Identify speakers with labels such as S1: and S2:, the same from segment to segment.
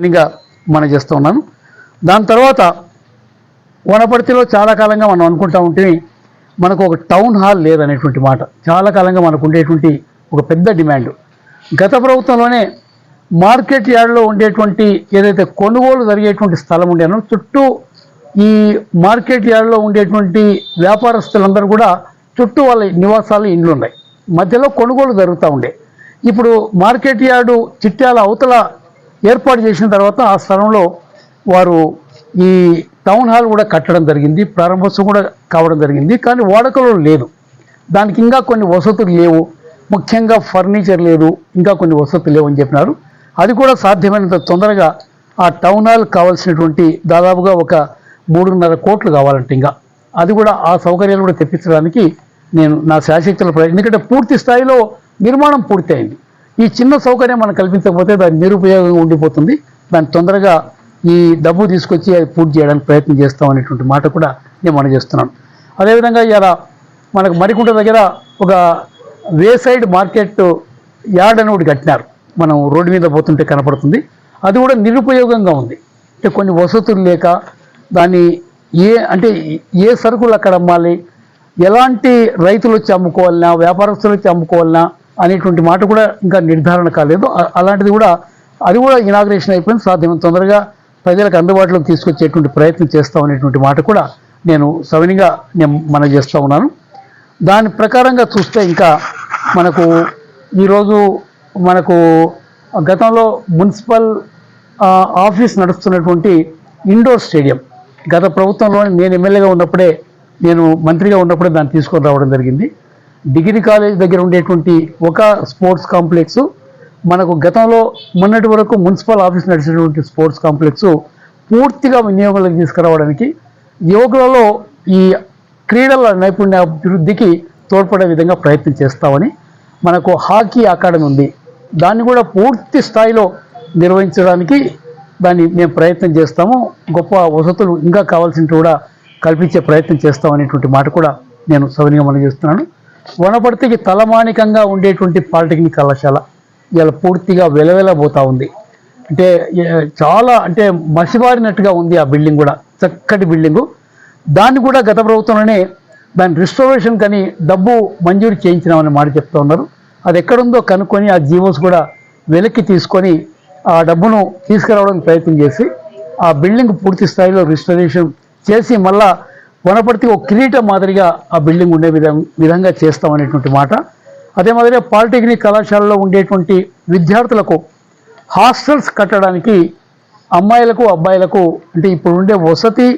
S1: వినిగా మనం చేస్తూ ఉన్నాను దాని తర్వాత వనపర్తిలో చాలా కాలంగా మనం అనుకుంటా ఉంటే మనకు ఒక టౌన్ హాల్ లేదనేటువంటి మాట. చాలా కాలంగా మనకు ఉండేటువంటి ఒక పెద్ద డిమాండ్. గత ప్రభుత్వంలోనే మార్కెట్ యార్డ్లో ఉండేటువంటి ఏదైతే కొనుగోలు జరిగేటువంటి స్థలం ఉండేనో చుట్టూ ఈ మార్కెట్ యార్డ్లో ఉండేటువంటి వ్యాపారస్తులందరూ కూడా చుట్టూ వాళ్ళ నివాసాలు ఇండ్లు ఉన్నాయి మధ్యలో కొనుగోలు జరుగుతూ ఉండే. ఇప్పుడు మార్కెట్ యార్డు చిట్యాల అవతల ఏర్పాటు చేసిన తర్వాత ఆ స్థలంలో వారు ఈ టౌన్ హాల్ కూడా కట్టడం జరిగింది ప్రారంభోత్సవం కూడా కావడం జరిగింది కానీ వాడకలో లేదు. దానికి ఇంకా కొన్ని వసతులు లేవు. ముఖ్యంగా ఫర్నిచర్ లేదు ఇంకా కొన్ని వసతులు లేవు అని చెప్పినారు. అది కూడా సాధ్యమైనంత తొందరగా ఆ టౌన్ హాల్ కావాల్సినటువంటి దాదాపుగా ఒక మూడున్నర కోట్లు కావాలంటే ఇంకా. అది కూడా ఆ సౌకర్యాలు కూడా తెప్పించడానికి నేను నా శాశక్తుల ప్రయత్నం ఎందుకంటే పూర్తి స్థాయిలో నిర్మాణం పూర్తయింది. ఈ చిన్న సౌకర్యం మనం కల్పించకపోతే దాని నిరుపయోగంగా ఉండిపోతుంది. దాన్ని తొందరగా ఈ డబ్బు తీసుకొచ్చి అది పూర్తి చేయడానికి ప్రయత్నం చేస్తాం అనేటువంటి మాట కూడా నేను మనం చేస్తున్నాను. అదేవిధంగా ఇలా మనకు మరికుంట దగ్గర ఒక వే సైడ్ మార్కెట్ యార్డ్ అని ఒకటి కట్టినారు. మనం రోడ్డు మీద పోతుంటే కనపడుతుంది. అది కూడా నిరుపయోగంగా ఉంది. అంటే కొన్ని వసతులు లేక దాన్ని ఏ అంటే ఏ సరుకులు అక్కడ అమ్మాలి ఎలాంటి రైతులు వచ్చి అమ్ముకోవాలన్నా వ్యాపారస్తులు వచ్చి అమ్ముకోవాలన్నా అనేటువంటి మాట కూడా ఇంకా నిర్ధారణ కాలేదు. అలాంటిది కూడా అది కూడా ఇనాగ్రేషన్ అయిపోయింది. సాధ్యమైన తొందరగా ప్రజలకు అందుబాటులోకి తీసుకొచ్చేటువంటి ప్రయత్నం చేస్తాం అనేటువంటి మాట కూడా నేను సవినిగా నేను మనం చేస్తూ ఉన్నాను. దాని ప్రకారంగా చూస్తే ఇంకా మనకు ఈరోజు మనకు గతంలో మున్సిపల్ ఆఫీస్ నడుస్తున్నటువంటి ఇండోర్ స్టేడియం. గత ప్రభుత్వంలో నేను ఎమ్మెల్యేగా ఉన్నప్పుడే నేను మంత్రిగా ఉన్నప్పుడే దాన్ని తీసుకొని రావడం జరిగింది. డిగ్రీ కాలేజ్ దగ్గర ఉండేటువంటి ఒక స్పోర్ట్స్ కాంప్లెక్స్ మనకు గతంలో మొన్నటి వరకు మున్సిపల్ ఆఫీస్ నడిచినటువంటి స్పోర్ట్స్ కాంప్లెక్స్ పూర్తిగా వినియోగంలోకి తీసుకురావడానికి యువకులలో ఈ క్రీడల నైపుణ్య అభివృద్ధికి తోడ్పడే విధంగా ప్రయత్నం చేస్తామని మనకు హాకీ అకాడమీ ఉంది. దాన్ని కూడా పూర్తి స్థాయిలో నిర్వహించడానికి దాన్ని మేము ప్రయత్నం చేస్తాము. గొప్ప వసతులు ఇంకా కావాల్సినవి కూడా కల్పించే ప్రయత్నం చేస్తాం అనేటువంటి మాట కూడా నేను సవినిగమనం చేస్తున్నాను. వనపర్తికి తలమానికంగా ఉండేటువంటి పాలిటెక్నిక్ కళాశాల. ఇలా పూర్తిగా వెలవెలబోతూ ఉంది. అంటే చాలా అంటే మసిబారినట్టుగా ఉంది ఆ బిల్డింగ్ కూడా. చక్కటి బిల్డింగు. దాన్ని కూడా గత ప్రభుత్వంలోనే దాని రిస్టోరేషన్ కానీ డబ్బు మంజూరు చేయించినామని మాట చెప్తా ఉన్నారు. అది ఎక్కడుందో కనుక్కొని ఆ జీవోస్ కూడా వెనక్కి తీసుకొని ఆ డబ్బును తీసుకురావడానికి ప్రయత్నం చేసి ఆ బిల్డింగ్ పూర్తి స్థాయిలో రిస్టోరేషన్ చేసి మళ్ళా వనపర్తి ఒక కిరీటం మాదిరిగా ఆ బిల్డింగ్ ఉండే విధం విధంగా చేస్తామనేటువంటి మాట. అదే మాదిరిగా పాలిటెక్నిక్ కళాశాలలో ఉండేటువంటి విద్యార్థులకు హాస్టల్స్ కట్టడానికి అమ్మాయిలకు అబ్బాయిలకు అంటే ఇప్పుడు ఉండే వసతి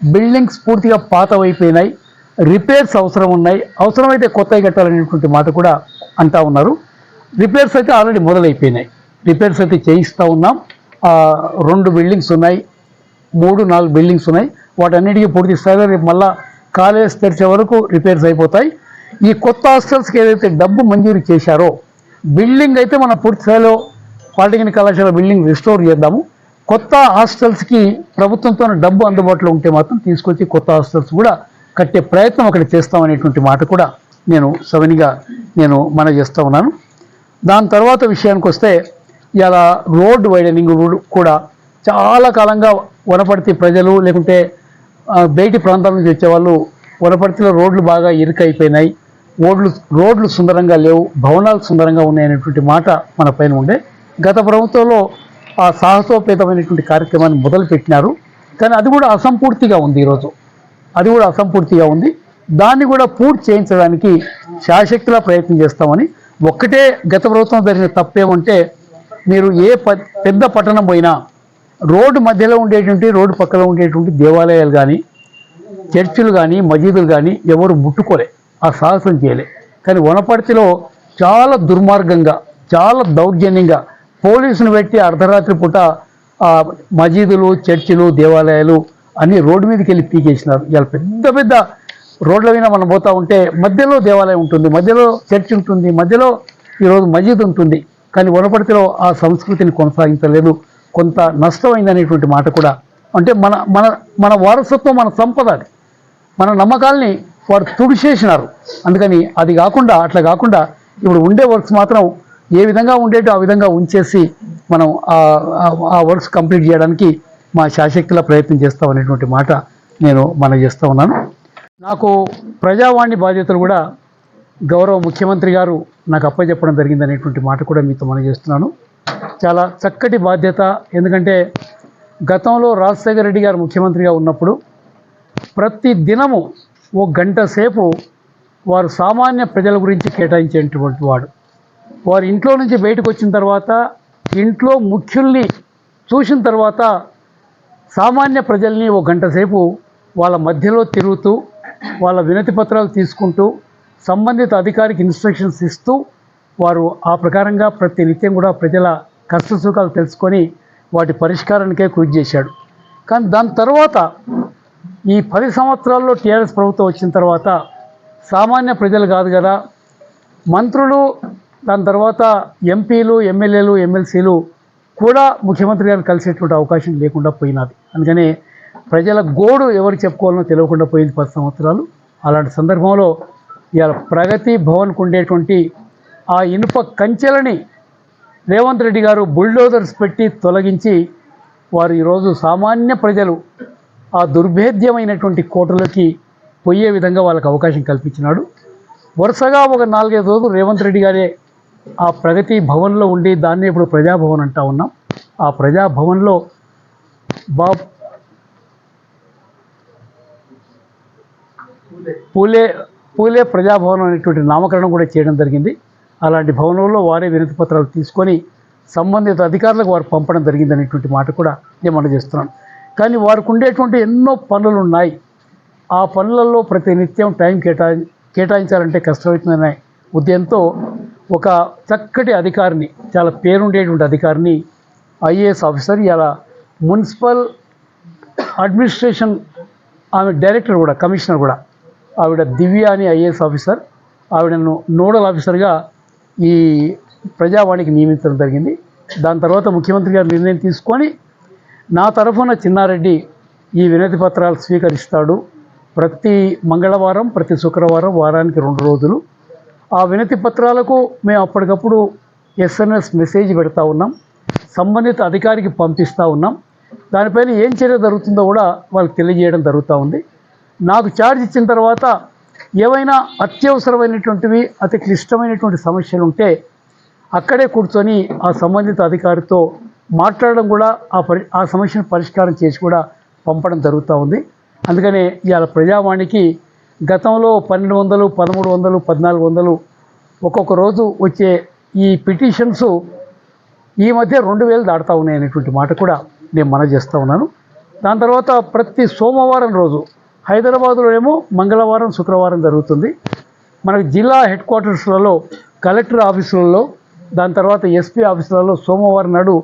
S1: బిల్డింగ్స్ పూర్తిగా పాతవైపోయినాయి. రిపేర్స్ అవసరం ఉన్నాయి. అవసరమైతే కొత్తవి కట్టాలనేటువంటి మాట కూడా అంటా ఉన్నారు. రిపేర్స్ అయితే ఆల్రెడీ మొదలైపోయినాయి. రిపేర్స్ అయితే చేయిస్తూ ఉన్నాం. రెండు బిల్డింగ్స్ ఉన్నాయి. మూడు నాలుగు బిల్డింగ్స్ ఉన్నాయి. వాటన్నిటికీ పూర్తి స్థాయిలో రేపు మళ్ళా కాలేజ్ తెరిచే వరకు రిపేర్స్ అయిపోతాయి. ఈ కొత్త హాస్టల్స్కి ఏదైతే డబ్బు మంజూరు చేశారో బిల్డింగ్ అయితే మన పూర్తి స్థాయిలో పాలిటెక్నిక్ కళాశాల బిల్డింగ్ రిస్టోర్ చేద్దాము. కొత్త హాస్టల్స్కి ప్రభుత్వంతో డబ్బు అందుబాటులో ఉంటే మాత్రం తీసుకొచ్చి కొత్త హాస్టల్స్ కూడా కట్టే ప్రయత్నం అక్కడ చేస్తామనేటువంటి మాట కూడా నేను సవనిగా నేను మన చేస్తూ ఉన్నాను. దాని తర్వాత విషయానికి వస్తే ఇలా రోడ్ వైడనింగ్ కూడా చాలా కాలంగా వనపర్తి ప్రజలు లేకుంటే బయటి ప్రాంతాల నుంచి వచ్చేవాళ్ళు వనపర్తిలో రోడ్లు బాగా ఇరుకైపోయినాయి. రోడ్లు రోడ్లు సుందరంగా లేవు భవనాలు సుందరంగా ఉన్నాయనేటువంటి మాట మన పైన ఉండే. గత ప్రభుత్వంలో ఆ సాహసోపేతమైనటువంటి కార్యక్రమాన్ని మొదలుపెట్టినారు. కానీ అది కూడా అసంపూర్తిగా ఉంది ఈరోజు. అది కూడా అసంపూర్తిగా ఉంది. దాన్ని కూడా పూర్తి చేయించడానికి శాశక్తిలా ప్రయత్నం చేస్తామని. ఒక్కటే గత ప్రభుత్వం జరిగిన తప్పేమంటే మీరు ఏ ప- పెద్ద పట్టణం పోయినా రోడ్డు మధ్యలో ఉండేటువంటి రోడ్డు పక్కన ఉండేటువంటి దేవాలయాలు కానీ చర్చిలు కానీ మసీదులు కానీ ఎవరు ముట్టుకోలే. ఆ సాహసం చేయలే. కానీ వనపర్తిలో చాలా దుర్మార్గంగా చాలా దౌర్జన్యంగా పోలీసును పెట్టి అర్ధరాత్రి పూట ఆ మసీదులు చర్చిలు దేవాలయాలు అన్ని రోడ్డు మీదకి వెళ్ళి పీకేసినారు. ఇలా పెద్ద పెద్ద రోడ్ల మీద మనం పోతా ఉంటే మధ్యలో దేవాలయం ఉంటుంది మధ్యలో చర్చి ఉంటుంది మధ్యలో ఈరోజు మసీద్ ఉంటుంది. కానీ వనపర్తిలో ఆ సంస్కృతిని కొనసాగించలేదు. కొంత నష్టమైందనేటువంటి మాట కూడా అంటే మన మన మన వారసత్వం మన సంపద అది. మన నమ్మకాల్ని వారు తుడిచేసినారు. అందుకని అది కాకుండా అట్లా కాకుండా ఇప్పుడు ఉండే వర్క్స్ మాత్రం ఏ విధంగా ఉండేటో ఆ విధంగా ఉంచేసి మనం ఆ- వర్క్స్ కంప్లీట్ చేయడానికి మా శాశక్తిలో ప్రయత్నం చేస్తాం అనేటువంటి మాట నేను మనం చేస్తూ ఉన్నాను. నాకు ప్రజావాణి బాధ్యతలు కూడా గౌరవ ముఖ్యమంత్రి గారు నాకు అప్పచెప్పడం జరిగింది అనేటువంటి మాట కూడా మీతో మనం చేస్తున్నాను. చాలా చక్కటి బాధ్యత. ఎందుకంటే గతంలో రాజశేఖర రెడ్డి గారు ముఖ్యమంత్రిగా ఉన్నప్పుడు ప్రతి దినము ఓ గంట సేపు వారు సామాన్య ప్రజల గురించి కేటాయించేటువంటి వాడు. వారు ఇంట్లో నుంచి బయటకు వచ్చిన తర్వాత ఇంట్లో ముఖ్యుల్ని చూసిన తర్వాత సామాన్య ప్రజల్ని ఓ గంట సేపు వాళ్ళ మధ్యలో తిరుగుతూ వాళ్ళ వినతి పత్రాలు తీసుకుంటూ సంబంధిత అధికారికి ఇన్స్ట్రక్షన్స్ ఇస్తూ వారు ఆ ప్రకారంగా ప్రతి నిత్యం కూడా ప్రజల కష్ట సుఖాలు తెలుసుకొని వాటి పరిష్కారానికే కృషి చేశాడు. కానీ దాని తర్వాత ఈ పది సంవత్సరాల్లో టీఆర్ఎస్ ప్రభుత్వం వచ్చిన తర్వాత సామాన్య ప్రజలు కాదు కదా మంత్రులు దాని తర్వాత ఎంపీలు ఎమ్మెల్యేలు ఎమ్మెల్సీలు కూడా ముఖ్యమంత్రి గారిని కలిసేటువంటి అవకాశం లేకుండా పోయినది. అందుకని ప్రజల గోడు ఎవరు చెప్పుకోవాలనో తెలియకుండా పోయింది పది సంవత్సరాలు. అలాంటి సందర్భంలో ఇవాళ ప్రగతి భవన్కు ఉండేటువంటి ఆ ఇనుప కంచెలని రేవంత్ రెడ్డి గారు బుల్డోజర్స్ పెట్టి తొలగించి వారు ఈరోజు సామాన్య ప్రజలు ఆ దుర్భేద్యమైనటువంటి కోటలోకి పోయే విధంగా వాళ్ళకి అవకాశం కల్పించినాడు. వరుసగా ఒక నాలుగైదు రోజులు రేవంత్ రెడ్డి గారే ఆ ప్రగతి భవన్లో ఉండి దాన్ని ఇప్పుడు ప్రజాభవన్ అంటా ఉన్నాం. ఆ ప్రజాభవన్లో బా పూలే పూలే ప్రజాభవనం అనేటువంటి నామకరణం కూడా చేయడం జరిగింది. అలాంటి భవనంలో వారే వినతి పత్రాలు తీసుకొని సంబంధిత అధికారులకు వారు పంపడం జరిగిందనేటువంటి మాట కూడా నేను మనం చేస్తున్నాను. కానీ వారికి ఉండేటువంటి ఎన్నో పనులు ఉన్నాయి ఆ పనులలో ప్రతి నిత్యం టైం కేటాయి కేటాయించాలంటే కష్టమవుతుందనే ఉద్యమంతో ఒక చక్కటి అధికారిని చాలా పేరుండేటువంటి అధికారిని ఐఏఎస్ ఆఫీసర్ ఇలా మున్సిపల్ అడ్మినిస్ట్రేషన్ ఆమె డైరెక్టర్ కూడా కమిషనర్ కూడా. ఆవిడ దివ్య అని ఐఏఎస్ ఆఫీసర్. ఆవిడను నోడల్ ఆఫీసర్గా ఈ ప్రజావాణికి నియమించడం జరిగింది. దాని తర్వాత ముఖ్యమంత్రి గారు నిర్ణయం తీసుకొని నా తరఫున చిన్నారెడ్డి ఈ వినతి పత్రాలు స్వీకరిస్తాడు. ప్రతి మంగళవారం ప్రతి శుక్రవారం వారానికి రెండు రోజులు. ఆ వినతి పత్రాలకు మేము అప్పటికప్పుడు ఎస్ఎంఎస్ మెసేజ్ పెడతా ఉన్నాం. సంబంధిత అధికారికి పంపిస్తూ ఉన్నాం. దానిపైన ఏం చర్య జరుగుతుందో కూడా వాళ్ళకి తెలియజేయడం జరుగుతూ ఉంది. నాకు ఛార్జ్ ఇచ్చిన తర్వాత ఏవైనా అత్యవసరమైనటువంటివి అతి క్లిష్టమైనటువంటి సమస్యలు ఉంటే అక్కడే కూర్చొని ఆ సంబంధిత అధికారితో మాట్లాడడం కూడా ఆ పరి ఆ సమస్యను పరిష్కారం చేసి కూడా పంపడం జరుగుతూ ఉంది. అందుకనే ఇవాళ ప్రజావాణికి గతంలో పన్నెండు వందలు పదమూడు వందలు పద్నాలుగు వందలు ఒక్కొక్క రోజు వచ్చే ఈ పిటిషన్స్ ఈ మధ్య రెండు వేలు దాడుతూ ఉన్నాయి అనేటువంటి మాట కూడా నేను మన చేస్తూ ఉన్నాను. దాని తర్వాత ప్రతి సోమవారం రోజు హైదరాబాదులో ఏమో మంగళవారం శుక్రవారం జరుగుతుంది. మనకు జిల్లా హెడ్ క్వార్టర్స్లలో కలెక్టర్ ఆఫీసులలో దాని తర్వాత ఎస్పీ ఆఫీసులలో సోమవారం నాడు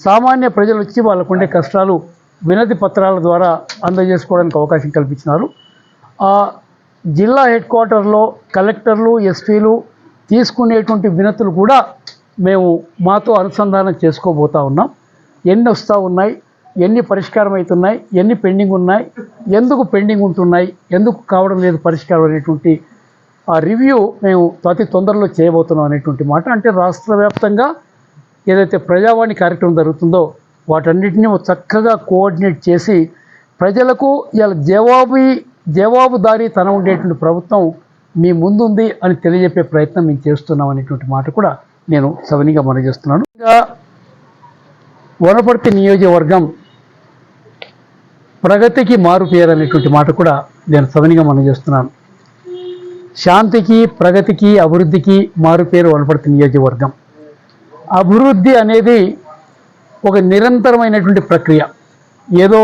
S1: సామాన్య ప్రజలు వచ్చి వాళ్ళకుండే కష్టాలు వినతి పత్రాల ద్వారా అందజేసుకోవడానికి అవకాశం కల్పించినారు. ఆ జిల్లా హెడ్ క్వార్టర్లో కలెక్టర్లు ఎస్పీలు తీసుకునేటువంటి వినతులు కూడా మేము మాతో అనుసంధానం చేసుకోబోతా ఉన్నాం. ఎన్ని వస్తూ ఉన్నాయి ఎన్ని పరిష్కారం అవుతున్నాయి ఎన్ని పెండింగ్ ఉన్నాయి ఎందుకు పెండింగ్ ఉంటున్నాయి ఎందుకు కావడం లేదు పరిష్కారం అనేటువంటి ఆ రివ్యూ మేము అతి తొందరలో చేయబోతున్నాం అనేటువంటి మాట. అంటే రాష్ట్ర వ్యాప్తంగా ఏదైతే ప్రజావాణి కార్యక్రమం జరుగుతుందో వాటన్నిటిని చక్కగా కోఆర్డినేట్ చేసి ప్రజలకు ఇలా జవాబీ జవాబుదారీ తన ఉండేటువంటి ప్రభుత్వం మీ ముందుంది అని తెలియజెప్పే ప్రయత్నం మేము చేస్తున్నాం అనేటువంటి మాట కూడా నేను సవనీగా మనం చేస్తున్నాను. ఇంకా వనపర్తి నియోజకవర్గం ప్రగతికి మారు పేరు అనేటువంటి మాట కూడా నేను సవనిగా మనం చేస్తున్నాను. శాంతికి ప్రగతికి అభివృద్ధికి మారు పేరు వనపడుతు నియోజకవర్గం. అభివృద్ధి అనేది ఒక నిరంతరమైనటువంటి ప్రక్రియ. ఏదో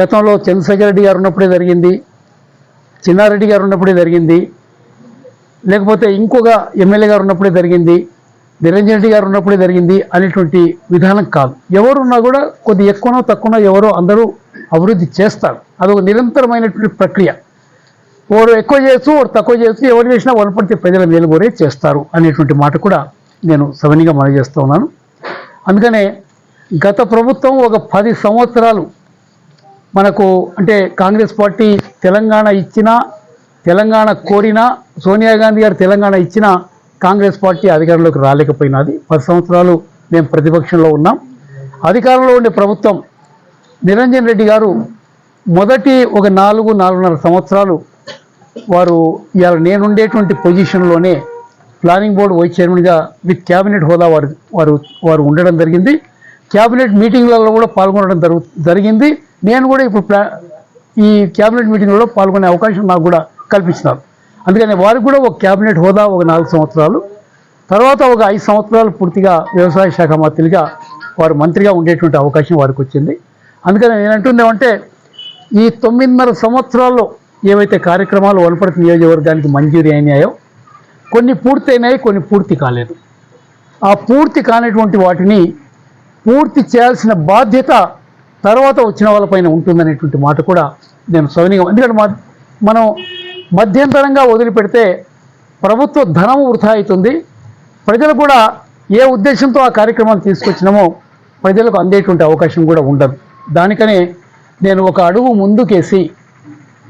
S1: గతంలో చంద్రశేఖర్ రెడ్డి గారు ఉన్నప్పుడే జరిగింది చిన్నారెడ్డి గారు ఉన్నప్పుడే జరిగింది లేకపోతే ఇంకొక ఎమ్మెల్యే గారు ఉన్నప్పుడే జరిగింది నిరంజన్ రెడ్డి గారు ఉన్నప్పుడే జరిగింది అనేటువంటి విధానం కాదు. ఎవరున్నా కూడా కొద్ది ఎక్కువనో తక్కువనో ఎవరో అందరూ అభివృద్ధి చేస్తారు. ఒక నిరంతరమైనటువంటి ప్రక్రియ. వారు ఎక్కువ చేస్తూ వారు తక్కువ చేస్తూ ఎవరు చేసినా వనపడితే ప్రజల మేలుగోరే చేస్తారు అనేటువంటి మాట కూడా నేను సవనిగా మనం చేస్తూ ఉన్నాను. అందుకనే గత ప్రభుత్వం ఒక పది సంవత్సరాలు మనకు అంటే కాంగ్రెస్ పార్టీ తెలంగాణ ఇచ్చినా తెలంగాణ కోరినా సోనియా గాంధీ గారు తెలంగాణ ఇచ్చినా కాంగ్రెస్ పార్టీ అధికారంలోకి రాలేకపోయినది. పది సంవత్సరాలు మేము ప్రతిపక్షంలో ఉన్నాం. అధికారంలో ఉండే ప్రభుత్వం నిరంజన్ రెడ్డి గారు మొదటి ఒక నాలుగు నాలుగున్నర సంవత్సరాలు వారు ఇవాళ నేనుండేటువంటి పొజిషన్లోనే ప్లానింగ్ బోర్డు వైస్ చైర్మన్గా విత్ క్యాబినెట్ హోదా వారు వారు వారు ఉండడం జరిగింది. క్యాబినెట్ మీటింగ్లలో కూడా పాల్గొనడం జరుగు జరిగింది. నేను కూడా ఇప్పుడు ప్లా ఈ క్యాబినెట్ మీటింగ్లలో పాల్గొనే అవకాశం నాకు కూడా కల్పించినారు. అందుకని వారికి కూడా ఒక క్యాబినెట్ హోదా ఒక నాలుగు సంవత్సరాలు. తర్వాత ఒక ఐదు సంవత్సరాలు పూర్తిగా వ్యవసాయ శాఖ మంత్రిగా వారు మంత్రిగా ఉండేటువంటి అవకాశం వారికి వచ్చింది. అందుకని నేను అంటుందేమంటే ఈ తొమ్మిదిన్నర సంవత్సరాల్లో ఏవైతే కార్యక్రమాలు వనపర్తి నియోజకవర్గానికి మంజూరు అయినాయో కొన్ని పూర్తయినాయి కొన్ని పూర్తి కాలేదు. ఆ పూర్తి కానటువంటి వాటిని పూర్తి చేయాల్సిన బాధ్యత తర్వాత వచ్చిన వాళ్ళపైన ఉంటుందనేటువంటి మాట కూడా నేను సవినీయం. ఎందుకంటే మా- మనం మధ్యంతరంగా వదిలిపెడితే ప్రభుత్వ ధనం వృధా అవుతుంది. ప్రజలు కూడా ఏ ఉద్దేశంతో ఆ కార్యక్రమాన్ని తీసుకొచ్చినామో ప్రజలకు అందేటువంటి అవకాశం కూడా ఉండదు. దానికనే నేను ఒక అడుగు ముందుకేసి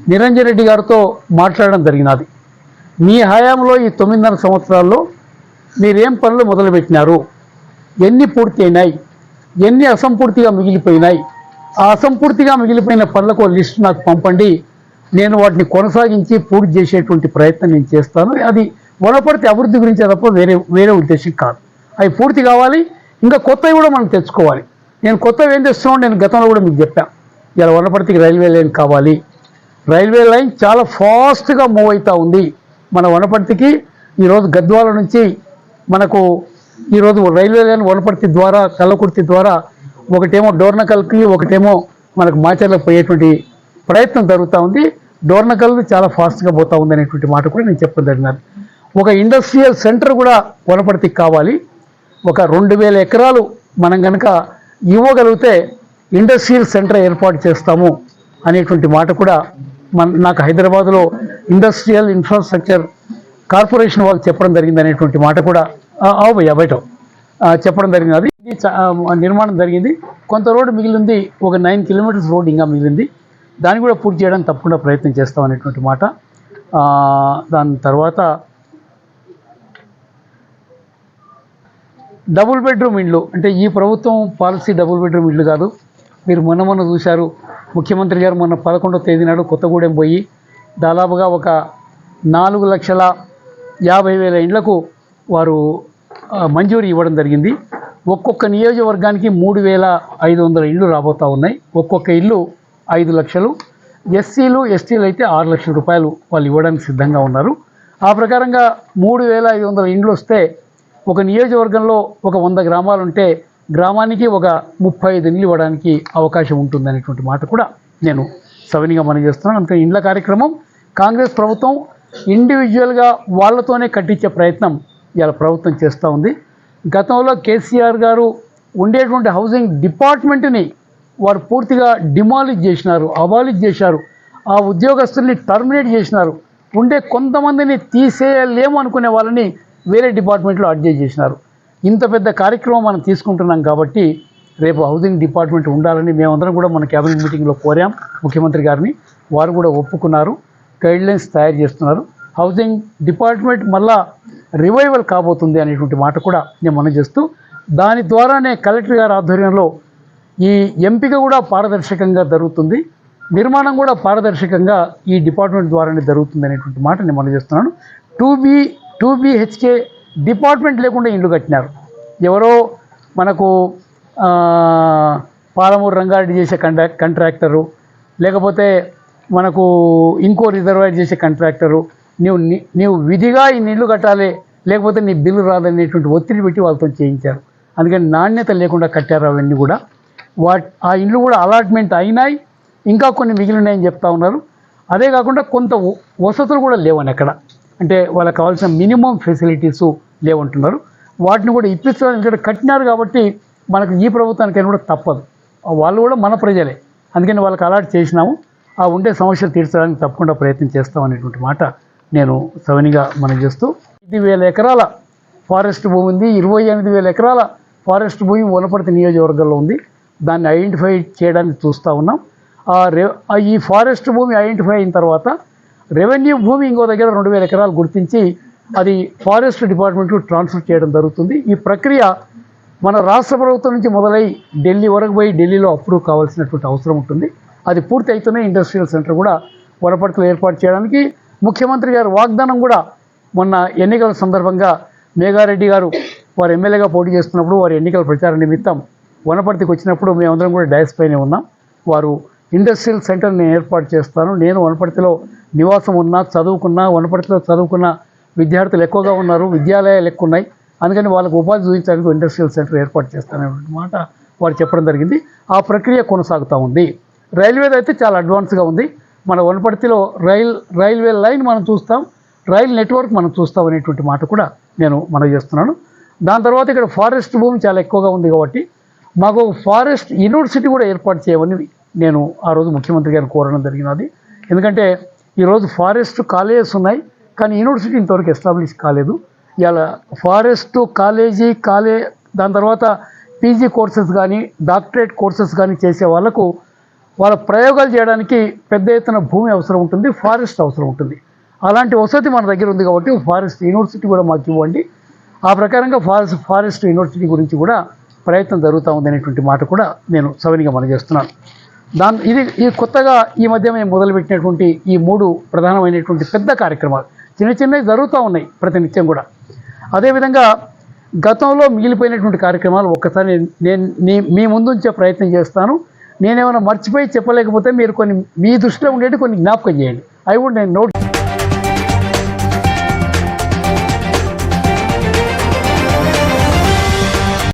S1: నిరంజన్ రెడ్డి గారితో మాట్లాడడం జరిగినది. మీ హయాంలో ఈ తొమ్మిదిన్నర సంవత్సరాల్లో మీరేం పనులు మొదలుపెట్టినారు? ఎన్ని పూర్తి అయినాయి ఎన్ని అసంపూర్తిగా మిగిలిపోయినాయి? ఆ అసంపూర్తిగా మిగిలిపోయిన పనులకు లిస్ట్ నాకు పంపండి. నేను వాటిని కొనసాగించి పూర్తి చేసేటువంటి ప్రయత్నం నేను చేస్తాను. అది వనపడితే అభివృద్ధి గురించి తప్ప వేరే వేరే ఉద్దేశం కాదు. అవి పూర్తి కావాలి. ఇంకా కొత్తవి కూడా మనం తెచ్చుకోవాలి. నేను కొత్తవి ఏం తెస్తున్నాను నేను గతంలో కూడా మీకు చెప్పాను ఇలా వనపర్తికి రైల్వే లైన్ కావాలి. రైల్వే లైన్ చాలా ఫాస్ట్గా మూవ్ అవుతూ ఉంది. మన వనపర్తికి ఈరోజు గద్వాల నుంచి మనకు ఈరోజు రైల్వే లైన్ వనపర్తి ద్వారా కల్లకుర్తి ద్వారా ఒకటేమో డోర్నకల్కి ఒకటేమో మనకు మాచర్లకు పోయేటువంటి ప్రయత్నం జరుగుతూ ఉంది. డోర్నకల్ చాలా ఫాస్ట్గా పోతూ ఉంది అనేటువంటి మాట కూడా నేను చెప్పడం జరిగినాను ఒక ఇండస్ట్రియల్ సెంటర్ కూడా వనపర్తికి కావాలి. ఒక రెండు వేల ఎకరాలు మనం కనుక ఇవ్వగలిగితే ఇండస్ట్రియల్ సెంటర్ ఏర్పాటు చేస్తాము అనేటువంటి మాట కూడా మన నాకు హైదరాబాద్లో ఇండస్ట్రియల్ ఇన్ఫ్రాస్ట్రక్చర్ కార్పొరేషన్ వాళ్ళు చెప్పడం జరిగింది అనేటువంటి మాట కూడా అవయ్యా బయట. చెప్పడం జరిగింది. అది నిర్మాణం జరిగింది. కొంత రోడ్డు మిగిలింది. ఒక నైన్ కిలోమీటర్స్ రోడ్ ఇంకా మిగిలింది. దాన్ని కూడా పూర్తి చేయడానికి తప్పకుండా ప్రయత్నం చేస్తాం అనేటువంటి మాట. దాని తర్వాత డబుల్ బెడ్రూమ్ ఇండ్లు అంటే ఈ ప్రభుత్వం పాలసీ డబుల్ బెడ్రూమ్ ఇల్లు కాదు. మీరు మొన్న మొన్న చూశారు. ముఖ్యమంత్రి గారు మొన్న పదకొండవ తేదీ నాడు కొత్తగూడెం పోయి దాదాపుగా ఒక నాలుగు లక్షల యాభై వేల ఇండ్లకు వారు ఆ, మంజూరు ఇవ్వడం జరిగింది. ఒక్కొక్క నియోజకవర్గానికి మూడు వేల ఐదు వందల ఇళ్ళు రాబోతూ ఉన్నాయి. ఒక్కొక్క ఇల్లు ఐదు లక్షలు. ఎస్సీలు ఎస్టీలు అయితే ఆరు లక్షల రూపాయలు వాళ్ళు ఇవ్వడానికి సిద్ధంగా ఉన్నారు. ఆ ప్రకారంగా మూడు వేల ఐదు వందల ఇండ్లు వస్తే ఒక నియోజకవర్గంలో ఒక వంద గ్రామాలు ఉంటే గ్రామానికి ఒక ముప్పై ఐదు ఇండ్లు ఇవ్వడానికి అవకాశం ఉంటుంది అనేటువంటి మాట కూడా నేను సవినిగా మనం చేస్తున్నాను. అంతే ఇండ్ల కార్యక్రమం కాంగ్రెస్ ప్రభుత్వం ఇండివిజువల్గా వాళ్ళతోనే కట్టించే ప్రయత్నం ఇవాళ ప్రభుత్వం చేస్తూ ఉంది. గతంలో కేసీఆర్ గారు ఉండేటువంటి హౌసింగ్ డిపార్ట్మెంట్ని వారు పూర్తిగా డిమాలిష్ చేసినారు అబాలిష్ చేశారు. ఆ ఉద్యోగస్తుల్ని టర్మినేట్ చేసినారు. ఉండే కొంతమందిని తీసేయలేము అనుకునే వాళ్ళని వేరే డిపార్ట్మెంట్లో అడ్జస్ట్ చేసినారు. ఇంత పెద్ద కార్యక్రమం మనం తీసుకుంటున్నాం కాబట్టి రేపు హౌసింగ్ డిపార్ట్మెంట్ ఉండాలని మేమందరం కూడా మన క్యాబినెట్ మీటింగ్లో కోరాం. ముఖ్యమంత్రి గారిని వారు కూడా ఒప్పుకున్నారు. గైడ్లైన్స్ తయారు చేస్తున్నారు. హౌసింగ్ డిపార్ట్మెంట్ మళ్ళా రివైవల్ కాబోతుంది అనేటువంటి మాట కూడా నేను మనం చేస్తూ దాని ద్వారానే కలెక్టర్ గారి ఆధ్వర్యంలో ఈ ఎంపిక కూడా పారదర్శకంగా జరుగుతుంది. నిర్మాణం కూడా పారదర్శకంగా ఈ డిపార్ట్మెంట్ ద్వారానే జరుగుతుంది అనేటువంటి మాట నేను మనం చేస్తున్నాను. Two B two BHK department లేకుండా ఇల్లు కట్టినారు. ఎవరో మనకు పాలమూరు రంగారెడ్డి చేసే కంట్రా కంట్రాక్టరు లేకపోతే మనకు ఇంకో రిజర్వాయర్ చేసే కంట్రాక్టరు నీవు ని- నీవు విధిగా ఈ నీళ్ళు కట్టాలి లేకపోతే నీ బిల్లు రాదనేటువంటి ఒత్తిడి పెట్టి వాళ్ళతో చేయించారు. అందుకని నాణ్యత లేకుండా కట్టారు అవన్నీ కూడా. వాట్ ఆ ఇండ్లు కూడా అలాట్మెంట్ అయినాయి ఇంకా కొన్ని మిగిలినాయని చెప్తా ఉన్నారు. అదే కాకుండా కొంత వ- వసతులు కూడా లేవని అక్కడ అంటే వాళ్ళకి కావాల్సిన మినిమం ఫెసిలిటీస్ లేవంటున్నారు. వాటిని కూడా ఇప్పించడానికి ఇక్కడ కట్టినారు కాబట్టి మనకు ఈ ప్రభుత్వానికైనా కూడా తప్పదు. వాళ్ళు కూడా మన ప్రజలే. అందుకని వాళ్ళకి అలాట్ చేసినాము. ఆ ఉండే సమస్యలు తీర్చడానికి తప్పకుండా ప్రయత్నం చేస్తాం అనేటువంటి మాట నేను సవనిగా మనం చేస్తూ ఇది వేల ఎకరాల ఫారెస్ట్ భూమి ఉంది. ఇరవై ఎనిమిది వేల ఎకరాల ఫారెస్ట్ భూమి వనపర్తి నియోజకవర్గంలో ఉంది. దాన్ని ఐడెంటిఫై చేయడానికి చూస్తూ ఉన్నాం. ఆ ఆ ఈ ఫారెస్ట్ భూమి ఐడెంటిఫై అయిన తర్వాత రెవెన్యూ భూమి ఇంకో దగ్గర రెండు వేల ఎకరాలు గుర్తించి అది ఫారెస్ట్ డిపార్ట్మెంట్కు ట్రాన్స్ఫర్ చేయడం జరుగుతుంది. ఈ ప్రక్రియ మన రాష్ట్ర ప్రభుత్వం నుంచి మొదలై ఢిల్లీ వరకు పోయి ఢిల్లీలో అప్రూవ్ కావాల్సినటువంటి అవసరం ఉంటుంది. అది పూర్తి అయితేనే ఇండస్ట్రియల్ సెంటర్ కూడా వనపర్తిలో ఏర్పాటు చేయడానికి. ముఖ్యమంత్రి గారు వాగ్దానం కూడా మొన్న ఎన్నికల సందర్భంగా మేఘారెడ్డి గారు వారు ఎమ్మెల్యేగా పోటీ చేస్తున్నప్పుడు వారి ఎన్నికల ప్రచార నిమిత్తం వనపర్తికి వచ్చినప్పుడు మేమందరం కూడా డయాస్ పైనే ఉన్నాం. వారు ఇండస్ట్రియల్ సెంటర్ నేను ఏర్పాటు చేస్తాను. నేను వనపర్తిలో నివాసం ఉన్నా చదువుకున్నా వనపర్తిలో చదువుకున్న విద్యార్థులు ఎక్కువగా ఉన్నారు విద్యాలయాలు ఎక్కువ ఉన్నాయి అందుకని వాళ్ళకు ఉపాధి చూపించడానికి ఇండస్ట్రియల్ సెంటర్ ఏర్పాటు చేస్తాననే మాట వారు చెప్పడం జరిగింది. ఆ ప్రక్రియ కొనసాగుతూ ఉంది. రైల్వేది అయితే చాలా అడ్వాన్స్గా ఉంది. మన వనపర్తిలో రైల్ రైల్వే లైన్ మనం చూస్తాం. రైల్ నెట్వర్క్ మనం చూస్తాం అనేటువంటి మాట కూడా నేను మనం చేస్తున్నాను. దాని తర్వాత ఇక్కడ ఫారెస్ట్ భూమి చాలా ఎక్కువగా ఉంది కాబట్టి మాకు ఫారెస్ట్ యూనివర్సిటీ కూడా ఏర్పాటు చేయమని నేను ఆ రోజు ముఖ్యమంత్రి గారిని కోరడం జరిగినది. ఎందుకంటే ఈరోజు ఫారెస్ట్ కాలేజెస్ ఉన్నాయి కానీ యూనివర్సిటీ ఇంతవరకు ఎస్టాబ్లిష్ కాలేదు. ఇలా ఫారెస్ట్ కాలేజీ కాలే దాని తర్వాత పీజీ కోర్సెస్ కానీ డాక్టరేట్ కోర్సెస్ కానీ చేసే వాళ్ళకు వాళ్ళ ప్రయోగాలు చేయడానికి పెద్ద ఎత్తున భూమి అవసరం ఉంటుంది ఫారెస్ట్ అవసరం ఉంటుంది. అలాంటి వసతి మన దగ్గర ఉంది కాబట్టి ఫారెస్ట్ యూనివర్సిటీ కూడా మాకు ఇవ్వండి. ఆ ప్రకారంగా ఫారెస్ట్ ఫారెస్ట్ యూనివర్సిటీ గురించి కూడా ప్రయత్నం జరుగుతూ ఉందనేటువంటి మాట కూడా నేను సవినిగా మనం చేస్తున్నాను. దాని ఇది ఈ కొత్తగా ఈ మధ్య మేము మొదలుపెట్టినటువంటి ఈ మూడు ప్రధానమైనటువంటి పెద్ద కార్యక్రమాలు చిన్న చిన్నవి జరుగుతూ ఉన్నాయి ప్రతినిత్యం కూడా. అదేవిధంగా గతంలో మిగిలిపోయినటువంటి కార్యక్రమాలు ఒక్కసారి నేను- మీ ముందు ఉంచే ప్రయత్నం చేస్తాను. నేనేమైనా మర్చిపోయి చెప్పలేకపోతే మీరు కొన్ని మీ దృష్టిలో ఉండేవి కొన్ని జ్ఞాపకం చేయండి. అవి కూడా నేను నోట్